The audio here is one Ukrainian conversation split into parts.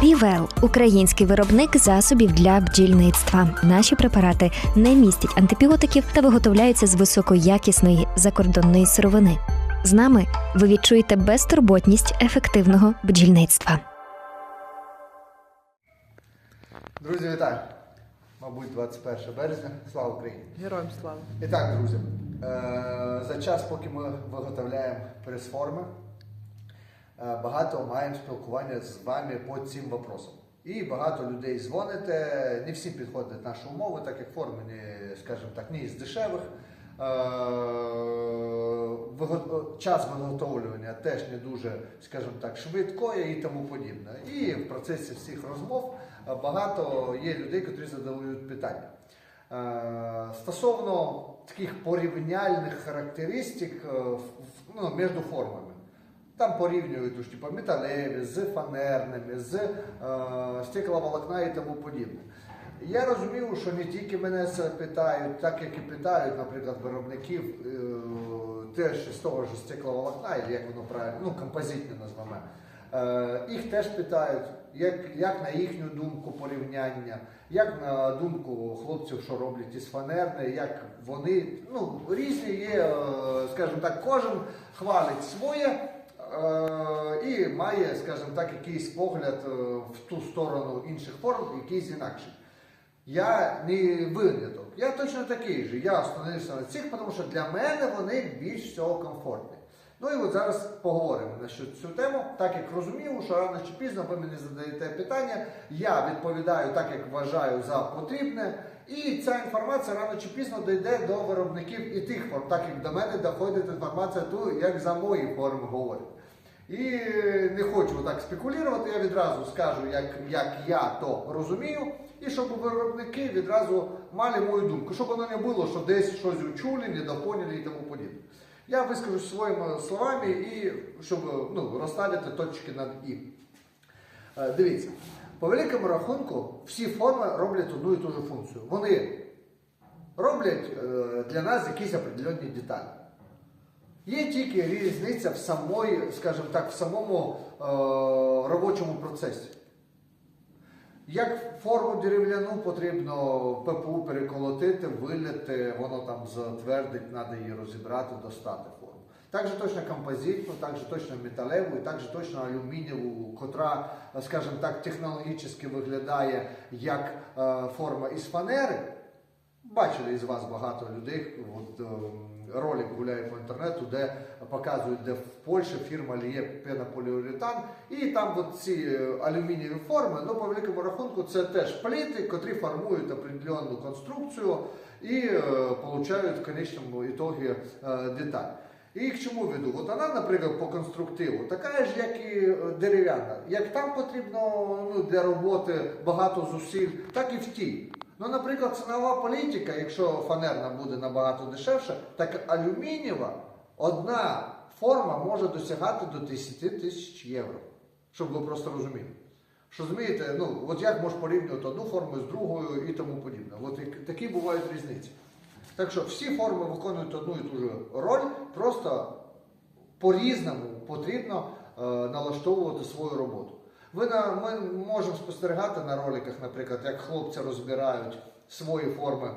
Півел український виробник засобів для бджільництва. Наші препарати не містять антибіотиків та виготовляються з високоякісної закордонної сировини. З нами ви відчуєте безтурботність ефективного бджільництва. Друзі, вітаю! Мабуть, 21 березня. Слава Україні! Героям слава. І так, друзі, е, за час, поки ми виготовляємо прес-форми, багато маємо спілкування з вами по цим вопросам. І багато людей дзвоните, не всі підходять наші умови, так як форми, не, скажімо так, не із дешевих. Е, Час виготовлювання теж не дуже, скажімо так, швидко і тому подібне. І в процесі всіх розмов е, багато є людей, які задають питання. Е, Стосовно таких порівняльних характеристик е, ну, між формами. Там порівнюють уж, типу, металеві з фанерними, з е, стекловолокна і тому подібне. Я розумію, що не тільки мене це питають, так як і питають, наприклад, виробників е, теж з того ж стекловолокна, або як воно правильно, ну композитне назвемо. Е, їх теж питають, як, як на їхню думку порівняння, як на думку хлопців, що роблять із фанерни, як вони ну, різні є, е, скажімо так, кожен хвалить своє. Е, і має, скажімо так, якийсь погляд е, в ту сторону інших форм, якийсь інакший. Я не виняток, я точно такий же. Я остановився на цих, тому що для мене вони більш всього комфортні. Ну і от зараз поговоримо на цю тему, так як розумію, що рано чи пізно ви мені задаєте питання, я відповідаю так, як вважаю за потрібне. І ця інформація рано чи пізно дійде до виробників і тих форм, так як до мене доходить інформація ту, як за мої форми говорять. І не хочу так спекулювати, я відразу скажу, як, як я то розумію, і щоб виробники відразу мали мою думку, щоб воно не було, що десь щось учули, недопоняли і тому подібне. Я вискажу своїми словами і щоб ну, розставити точки над і. Е, Дивіться, по великому рахунку всі форми роблять одну і ту ж функцію. Вони роблять е, для нас якісь определенні деталі. Є тільки різниця в самої, скажімо так, в самому е, робочому процесі. Як форму дерев'яну потрібно ППУ переколотити, виляти, воно там затвердить, треба її розібрати, достати форму. Так же точно композитну, так же точно металеву, і так же точно алюмінієву, котра, скажімо так, технологічно виглядає як е, форма із фанери. Бачили із вас багато людей. От, е, ролик гуляє по інтернету, де показують, де в Польщі фірма ліє пенополіуретан. І там от ці е, алюмінієві форми, ну по великому рахунку, це теж пліти, котрі формують определенну конструкцію і е, в конечному ітогі е, деталь. І к чому веду? От вона, наприклад, по конструктиву, така ж, як і е, дерев'яна. Як там потрібно ну, для роботи багато зусиль, так і в тій. Ну, наприклад, цінова політика, якщо фанерна буде набагато дешевша, так алюмінієва одна форма може досягати до 10 тисяч євро. Щоб ви просто розуміли. Що розумієте, ну, от як можеш порівнювати одну форму з другою і тому подібне. От такі бувають різниці. Так що всі форми виконують одну і ту ж роль, просто по-різному потрібно е, налаштовувати свою роботу. Ви на, ми можемо спостерігати на роликах, наприклад, як хлопці розбирають свої форми,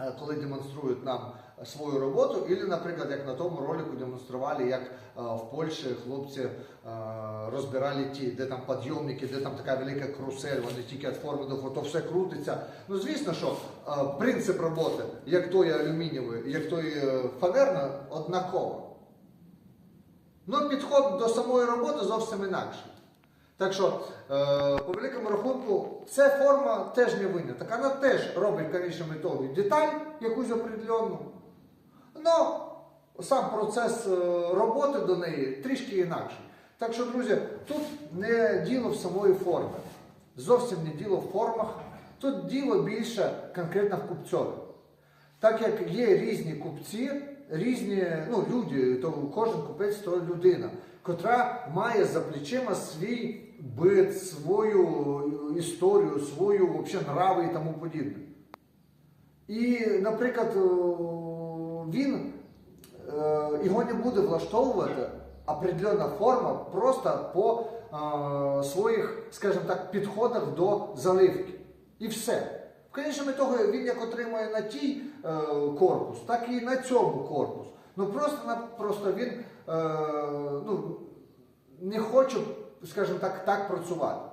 е, коли демонструють нам свою роботу, і, наприклад, як на тому ролику демонстрували, як е, в Польщі хлопці е, розбирали ті, де там підйомники, де там така велика карусель, вони тільки від форми до форми, то все крутиться. Ну, звісно, що принцип роботи, як тої алюмінієвої, як тої е, фанерної, однаково. Ну, підход до самої роботи зовсім інакший. Так що, е, по великому рахунку, ця форма теж не виняток. Вона теж робить в конечному деталь якусь определенну. Но сам процес е, роботи до неї трішки інакший. Так що, друзі, тут не діло в самої форми. Зовсім не діло в формах. Тут діло більше конкретно в купцьові. Так як є різні купці, різні ну, люди, то кожен купець то людина, котра має за плечима свій бит, свою історію, свою вообще, нрави і тому подібне. І, наприклад, він е, його не буде влаштовувати определенна форма просто по е, своїх, скажімо так, підходах до заливки. І все. Конечному того він як отримує на тій е, корпус, так і на цьому корпус. Ну просто, просто він е, ну, не хоче, скажімо так, так працювати.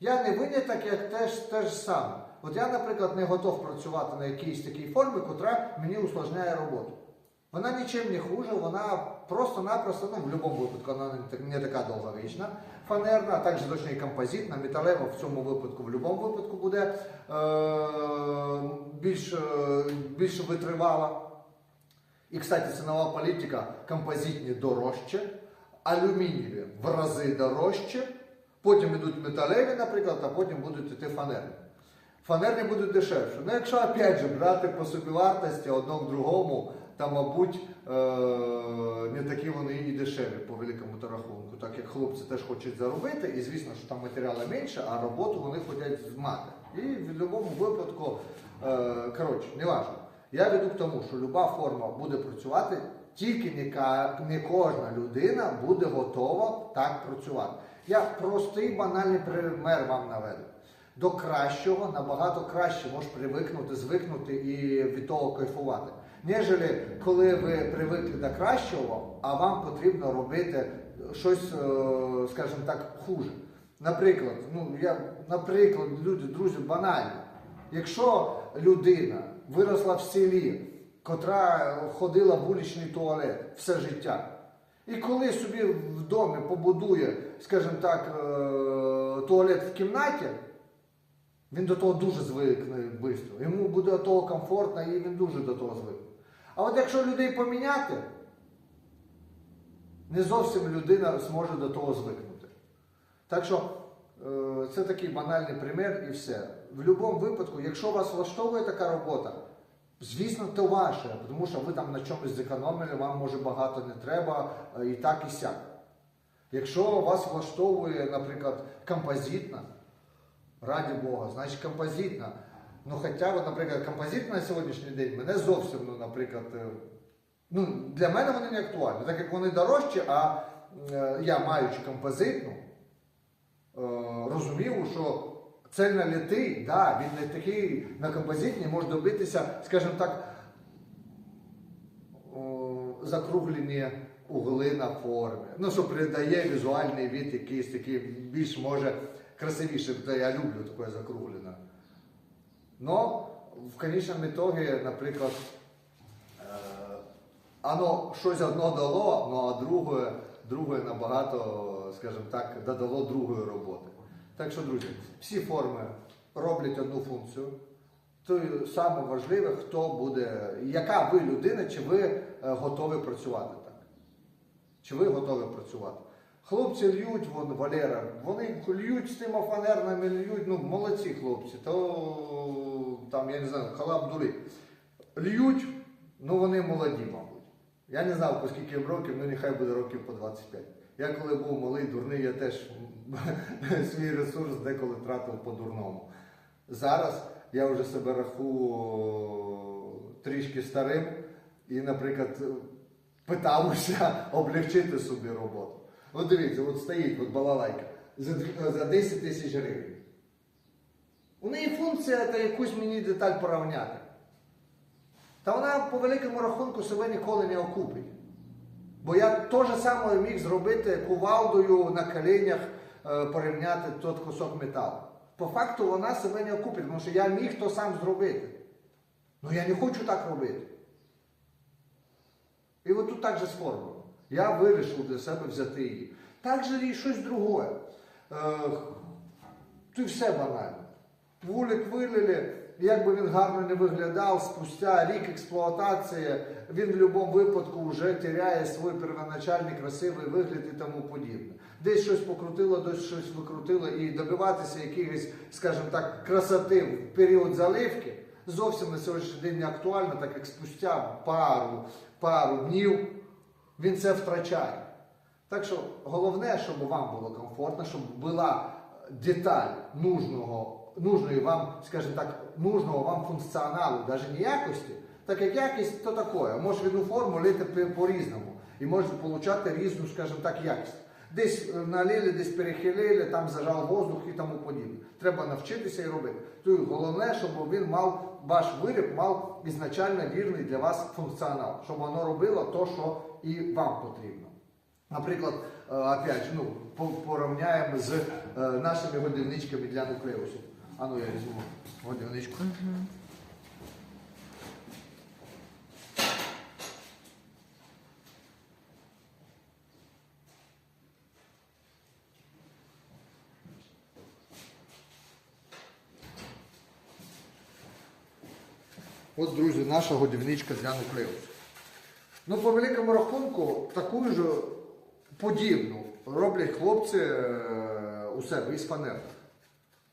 Я не виняток, як теж, теж саме. От я, наприклад, не готов працювати на якійсь такій формі, котра мені усложняє роботу. Вона нічим не хуже, вона просто-напросто, ну в будь-якому випадку, вона не така довговічна, фанерна, а також точно і композитна, металева в цьому випадку, в будь-якому випадку буде е- більш, е, більш витривала. І, кстати, цінова політика композитні дорожче, алюмінієві в рази дорожче, потім йдуть металеві, наприклад, а потім будуть йти фанерні. Фанерні будуть дешевше. Ну, якщо опять же брати по собівартості одному другому, то, мабуть, е- не такі вони і дешеві по великому рахунку, так як хлопці теж хочуть заробити, і звісно, що там матеріалу менше, а роботу вони хочуть мати. І в будь-якому випадку, е- коротше, не важливо. Я веду к тому, що люба форма буде працювати, тільки не кожна людина буде готова так працювати. Я простий банальний пример вам наведу. До кращого набагато краще можеш привикнути, звикнути і від того кайфувати. Нежели коли ви привикли до кращого, а вам потрібно робити щось, е, скажімо так, хуже. Наприклад, ну я, наприклад, люди, друзі, банально. Якщо людина виросла в селі, котра ходила в вуличний туалет все життя, і коли собі в домі побудує, скажімо так, е, туалет в кімнаті, він до того дуже звикне швидко. Йому буде до того комфортно і він дуже до того звикне. А от якщо людей поміняти, не зовсім людина зможе до того звикнути. Так що е, це такий банальний примір і все. В будь-якому випадку, якщо вас влаштовує така робота, звісно, то ваше, тому що ви там на чомусь зекономили, вам може багато не треба, е, і так, і сяк. Якщо вас влаштовує, наприклад, композитна, раді Бога, значить композитна. Ну, хоча, от, наприклад, композитна на сьогоднішній день мене зовсім, ну, наприклад, е, ну, для мене вони не актуальні, так як вони дорожчі, а е, я, маючи композитну, е, розумів, що цельнолітий, да, він не такий на композитній може добитися, скажімо так, о, закруглені угли на формі. Ну, що придає візуальний від якийсь такий більш може красивіший, бо я люблю таке закруглене. Но в конечному ітогі, наприклад, е, оно щось одно дало, ну а друге, друге набагато, скажімо так, додало другої роботи. Так що, друзі, всі форми роблять одну функцію. То саме важливе, хто буде, яка ви людина, чи ви е, готові працювати так. Чи ви готові працювати? Хлопці льють, вон Валера, вони льють з тими фанерними, льють, ну молодці хлопці, то там, я не знаю, халабдули. Льють, ну вони молоді, мабуть. Я не знав, по скільки років, ну нехай буде років по 25. Я коли був малий, дурний, я теж свій ресурс деколи тратив по-дурному. Зараз я вже себе рахую трішки старим і, наприклад, питався облегчити собі роботу. От дивіться, от стоїть от балалайка за, 10 тисяч гривень. У неї функція це якусь мені деталь порівняти. Та вона по великому рахунку себе ніколи не окупить. Бо я те ж саме міг зробити кувалдою на коленях е, порівняти той кусок металу. По факту вона себе не окупить, тому що я міг то сам зробити. Ну я не хочу так робити. І от тут так же з формулою. Я вирішив для себе взяти її. Так же і щось друге. Е, Тут все банально. Вулик вилили, як би він гарно не виглядав, спустя рік експлуатації, він в будь-якому випадку вже теряє свій первоначальний красивий вигляд і тому подібне. Десь щось покрутило, десь щось викрутило, і добиватися якихось, скажімо так, красоти в період заливки зовсім на сьогоднішній день не актуально, так як спустя пару, пару днів він це втрачає. Так що головне, щоб вам було комфортно, щоб була деталь нужного, нужної вам, скажімо так, нужного вам функціоналу, навіть не якості, так як якість то таке. Може одну форму лити по- по-різному і може отримати різну, скажімо так, якість. Десь е, налили, десь перехилили, там зажав воздух і тому подібне. Треба навчитися і робити. Тут головне, щоб він мав, ваш виріб мав ізначально вірний для вас функціонал, щоб воно робило те, що і вам потрібно. Наприклад, е, опять же, ну, порівняємо з е, нашими годівничками для нуклеусів. А ну я візьму годівничку. От, друзі, наша годівничка для нуклеусів. Ну, по великому рахунку, таку ж подібну роблять хлопці е, у себе із фанери.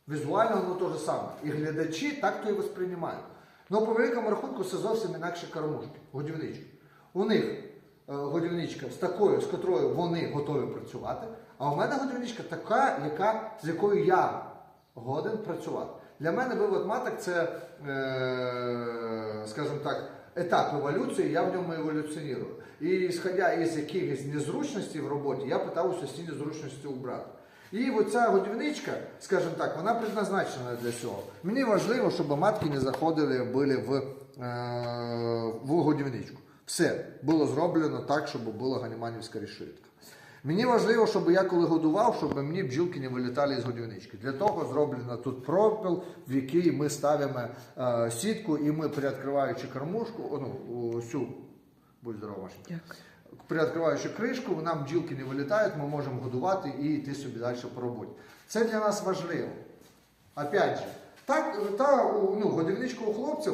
Візуально воно те ж саме. І глядачі так то і восприймають. Ну, по великому рахунку, це зовсім інакші кормушки, годівнички. У них е, годівничка з такою, з котрою вони готові працювати, а у мене годівничка така, яка, з якою я годен працювати. Для мене вивод маток це, е, скажімо так, етап еволюції, я в ньому еволюціоную. І сходя із якихось незручностей в роботі, я питаюся ці незручності убрати. І оця годівничка, скажімо так, вона предназначена для цього. Мені важливо, щоб матки не заходили були в, е, в годівничку. Все було зроблено так, щоб була ганіманівська решітка. Мені важливо, щоб я коли годував, щоб мені бджілки не вилітали з годівнички. Для того зроблено тут пропіл, в який ми ставимо е, сітку, і ми, приоткриваючи кормушку, ну, цю, будь здорова, Дякую. Приоткриваючи кришку, нам бджілки не вилітають, ми можемо годувати і йти собі далі по роботі. Це для нас важливо. Опять же, так, та ну, годівничка у хлопців,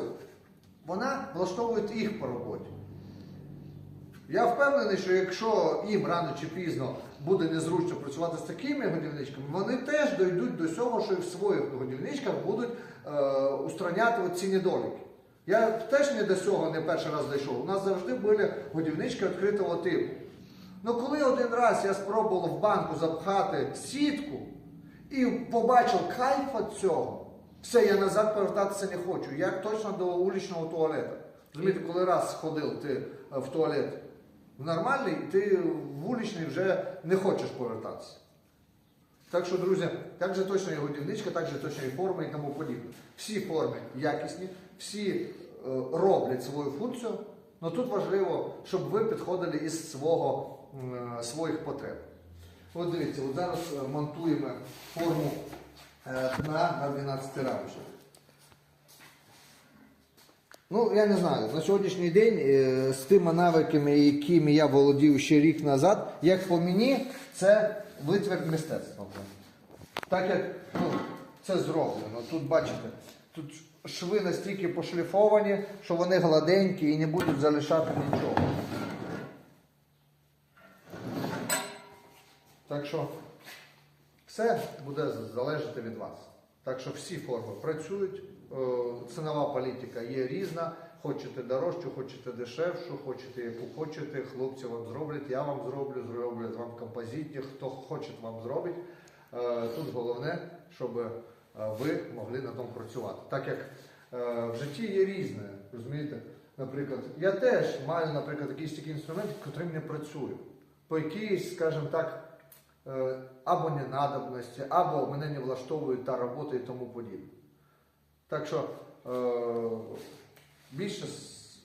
вона влаштовує їх по роботі. Я впевнений, що якщо їм рано чи пізно буде незручно працювати з такими годівничками, вони теж дійдуть до цього, що і в своїх годівничках будуть е, устраняти ці недоліки. Я теж не до цього не перший раз дійшов. У нас завжди були годівнички відкритого типу. Ну коли один раз я спробував в банку запхати сітку і побачив кайф від цього, все, я назад повертатися не хочу. Я точно до вуличного туалету. Розумієте, коли раз сходив ти е, в туалет в нормальний, ти в вуличний вже не хочеш повертатися. Так що, друзі, так же точно і годівничка, так же точно і форма і тому подібне. Всі форми якісні, всі е, роблять свою функцію, але тут важливо, щоб ви підходили із свого, е, своїх потреб. От дивіться, от зараз е, монтуємо форму дна на 12 рамочках. Ну, я не знаю, на сьогоднішній день е, з тими навиками, якими я володів ще рік назад, як по мені, це витвір мистецтва. Так як ну, це зроблено. Тут бачите, тут шви настільки пошліфовані, що вони гладенькі і не будуть залишати нічого. Так що все буде залежати від вас. Так що всі форми працюють, е, цінова політика є різна. Хочете дорожчу, хочете дешевшу, хочете яку хочете, хлопці вам зроблять, я вам зроблю, зроблять вам композитні, хто хоче вам зробить. Е, Тут головне, щоб е, ви могли на тому працювати. Так як в житті є різне, розумієте? Наприклад, я теж маю, наприклад, якийсь такий інструмент, котрим не працюю. По якійсь, скажімо так, або ненадобності, або мене не влаштовує та робота і тому подібне. Так що е, більше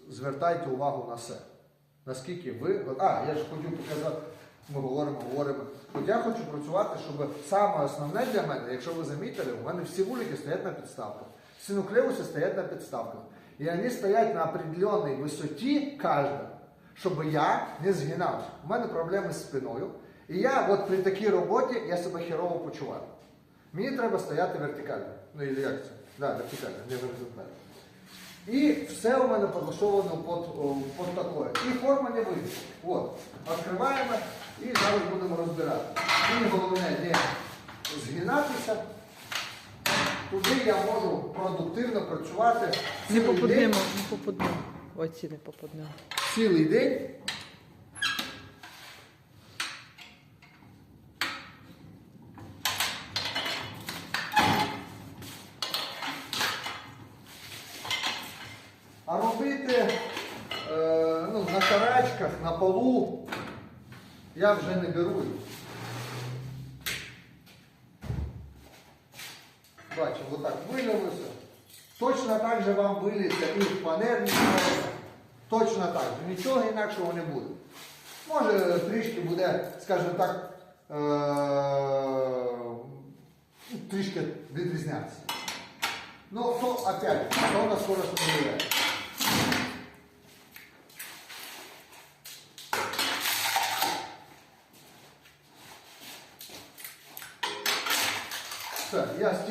звертайте увагу на себе. Наскільки ви. А, я ж хотів показати, ми говоримо, говоримо. От я хочу працювати, щоб саме основне для мене, якщо ви замітили, у мене всі вулики стоять на підставках. Всі нуклеуси стоять на підставках. І вони стоять на определенной висоті кожна, щоб я не згинався. У мене проблеми з спиною. І я от при такій роботі я себе херово почуваю. Мені треба стояти вертикально. Ну і як це? Да, вертикально, не горизонтально. І все у мене підлаштовано під, під. І форма не вийде. От. Відкриваємо і зараз будемо розбирати. Мені головне не згинатися. Туди я можу продуктивно працювати Не день. не попадемо. Оці не попадемо. Цілий день. Я вже не беру. Бачимо, отак вилилося. Точно так же вам виліться і в панельні Точно так же. Нічого інакшого не буде. Може трішки буде, скажімо так, е, трішки відрізнятися. Ну, то опять, то на скорость не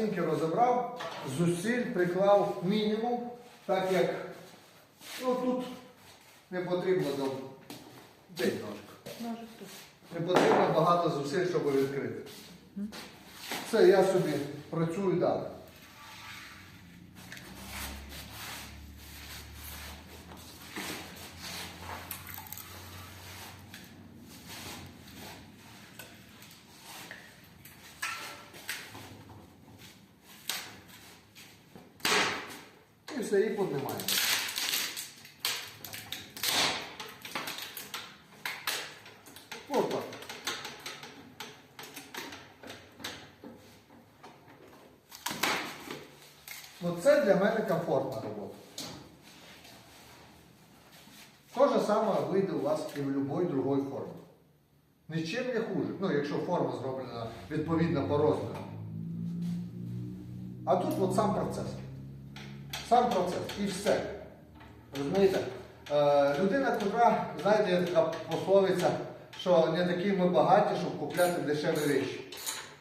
стінки розібрав, зусиль приклав мінімум, так як ну, тут не потрібно до День. Ножик. Не потрібно багато зусиль, щоб відкрити. Все, я собі працюю далі. І все, і піднімаємо. Ось так. Це для мене комфортна робота. То же саме вийде у вас і в будь-якій другій формі. Нічим не хуже. Ну, якщо форма зроблена відповідно по розміру. А тут от сам процес. Сам процес і все. Розумієте? Е, людина, яка, знаєте, така пословиця, що не такі ми багаті, щоб купляти дешеві речі.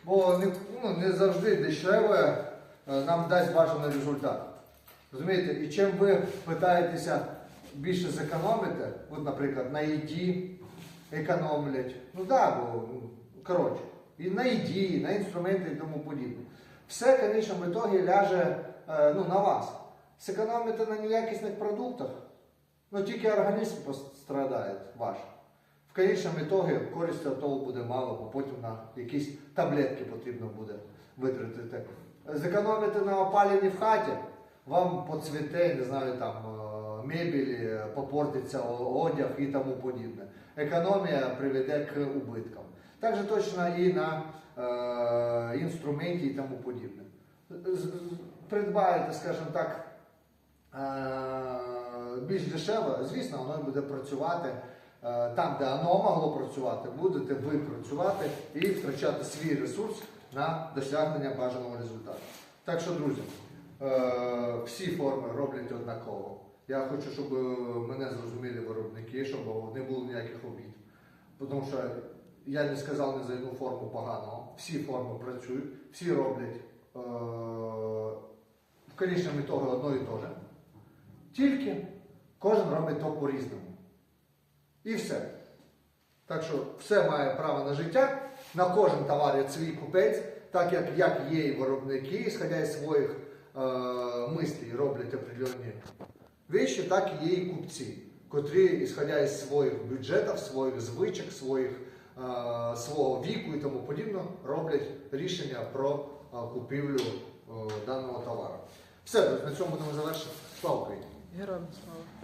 Бо не, ну, не завжди дешеве нам дасть бажаний результат. Розумієте? І чим ви питаєтеся більше зекономити, от, наприклад, на їді економлять. Ну так, бо ну, коротше, і на їді, на інструменти і тому подібне. Все, в конечному ітогі ляже е, ну, на вас. Зекономите на неякісних продуктах, ну тільки організм пострадає ваш. В конечному ітогі користі того буде мало, бо потім на якісь таблетки потрібно буде витратити. Зекономити на опаленні в хаті, вам поцвіте, не знаю, там е, мебель, попортиться одяг і тому подібне. Економія приведе к убиткам. Так же точно і на е, інструменті і тому подібне. Придбаєте, скажімо так, е, більш дешево, звісно, воно буде працювати е, там, де воно могло працювати, будете ви працювати і втрачати свій ресурс на досягнення бажаного результату. Так що, друзі, е, всі форми роблять однаково. Я хочу, щоб е, мене зрозуміли виробники, щоб не було ніяких обід. Тому що я не сказав ні за одну форму поганого. Всі форми працюють, всі роблять е, в конечному ітогі одно і те же. Тільки кожен робить то по-різному. І все. Так що все має право на життя. На кожен товар є свій купець, так як, як є і виробники, ісходя із своїх е, мислей, роблять определенні вещі, так і є і купці, котрі, ісходя із своїх бюджетів, своїх звичок, своїх, е, свого віку і тому подібне, роблять рішення про е, купівлю е, даного товару. Все, на цьому будемо завершити. Слава Україні! Героям слава.